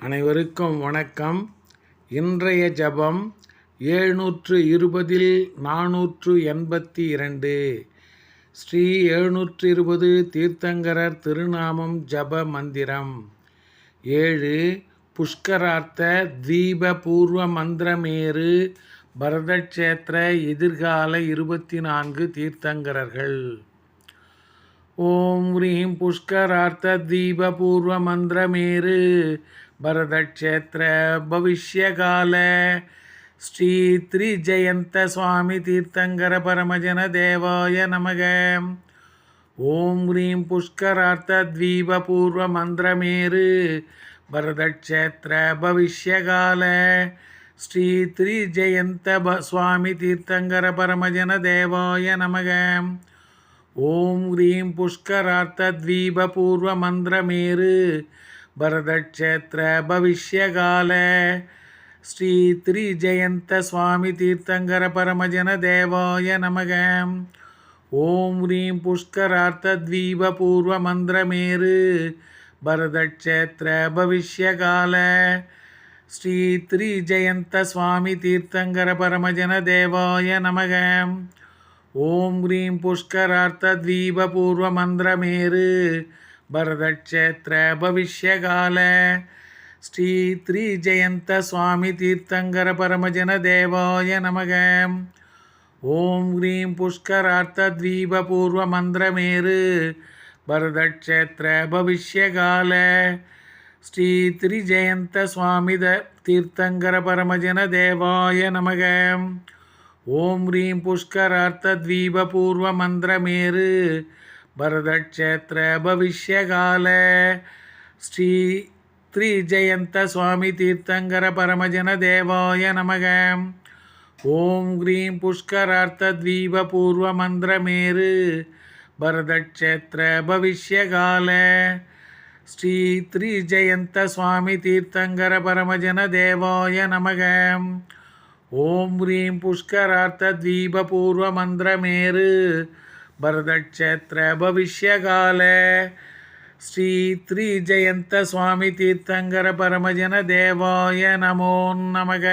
அனைவருக்கும் வணக்கம். இன்றைய ஜபம் ஏழ்நூற்று இருபதில் நானூற்று எண்பத்தி இரண்டு. ஸ்ரீ எழுநூற்று இருபது தீர்த்தங்கரர் திருநாமம் ஜப மந்திரம். ஏழு புஷ்கரார்த்த தீப பூர்வ மந்திரமேறு பரதக்ஷேத்திர எதிர்கால இருபத்தி நான்கு தீர்த்தங்கரர்கள். ஓம் ஹ்ரீம் புஷ்கரார்த்த தீப பூர்வ மந்திரமேரு பரதக்ஷேத்திர பவிஷ்யகால. ஸ்ரீ த்ரிஜயந்த சுவாமி தீர்த்தங்கர பரமஜன தேவாய நமக. ஓம் ஹ்ரீம் புஷ்கரார்த்த தீப பூர்வ மந்திரமேரு பரதக்ஷேத்திர பவிஷ்யகால. ஸ்ரீ த்ரிஜயந்த ப சுவாமி தீர்த்தங்கர பரமஜன தேவாய நமக. ஓம் ஹ்ரீம் புஷ்கரார்த்த தீப பூர்வ மந்திரமேரு பரதக்ஷேத்திர பவிஷ்யகால. ஸ்ரீ த்ரிஜயந்த சுவாமி தீர்த்தங்கர பரமஜன தேவாய நமக. ஓம் ஹ்ரீம் புஷ்கரார்த்த தீப பூர்வ மந்திரமேரு பரதக்ஷேத்திர பவிஷ்யகால. ஸ்ரீ த்ரிஜயந்த சுவாமி தீர்த்தங்கர பரமஜன தேவாய நமக. ஓம் ஹ்ரீம் புஷ்கரார்த்த தீப பூர்வ மந்திரமேரு பரதக்ஷேத்திர பவிஷ்யகால ஸ்ரீ த்ரிஜயந்த சுவாமி தீர்த்தங்கர பரமஜன தேவாய நமக. ஓம் ஹ்ரீம் புஷ்கரார்த்த தீப பூர்வ மந்திரமேரு பரதக்ஷேத்திர பவிஷ்யகால ஸ்ரீ த்ரிஜயந்த சுவாமி த தீர்த்தங்கர பரமஜன தேவாய நமக. ஓம் ஹ்ரீம் புஷ்கரார்த்த தீப பூர்வ மந்திரமேரு பரதக்ஷேத்திர பவிஷ்யகால ஸ்ரீ த்ரிஜயந்த சுவாமி தீர்த்தங்கர பரமஜன தேவாய நமக. ஓம் ஹ்ரீம் புஷ்கரார்த்த தீப பூர்வ மந்திரமேரு பரதக்ஷேத்திர பவிஷ்யகால ஸ்ரீ த்ரிஜயந்த சுவாமி தீர்த்தங்கர பரமஜன தேவாய நமக. ஓம் ஹ்ரீம் புஷ்கரார்த்த தீப பூர்வ மந்திரமேரு பரதக்ஷேத்திர பவிஷ்யகால. ஸ்ரீ த்ரிஜயந்த சுவாமி தீர்த்தங்கர பரமஜன தேவாய நமோ நமக.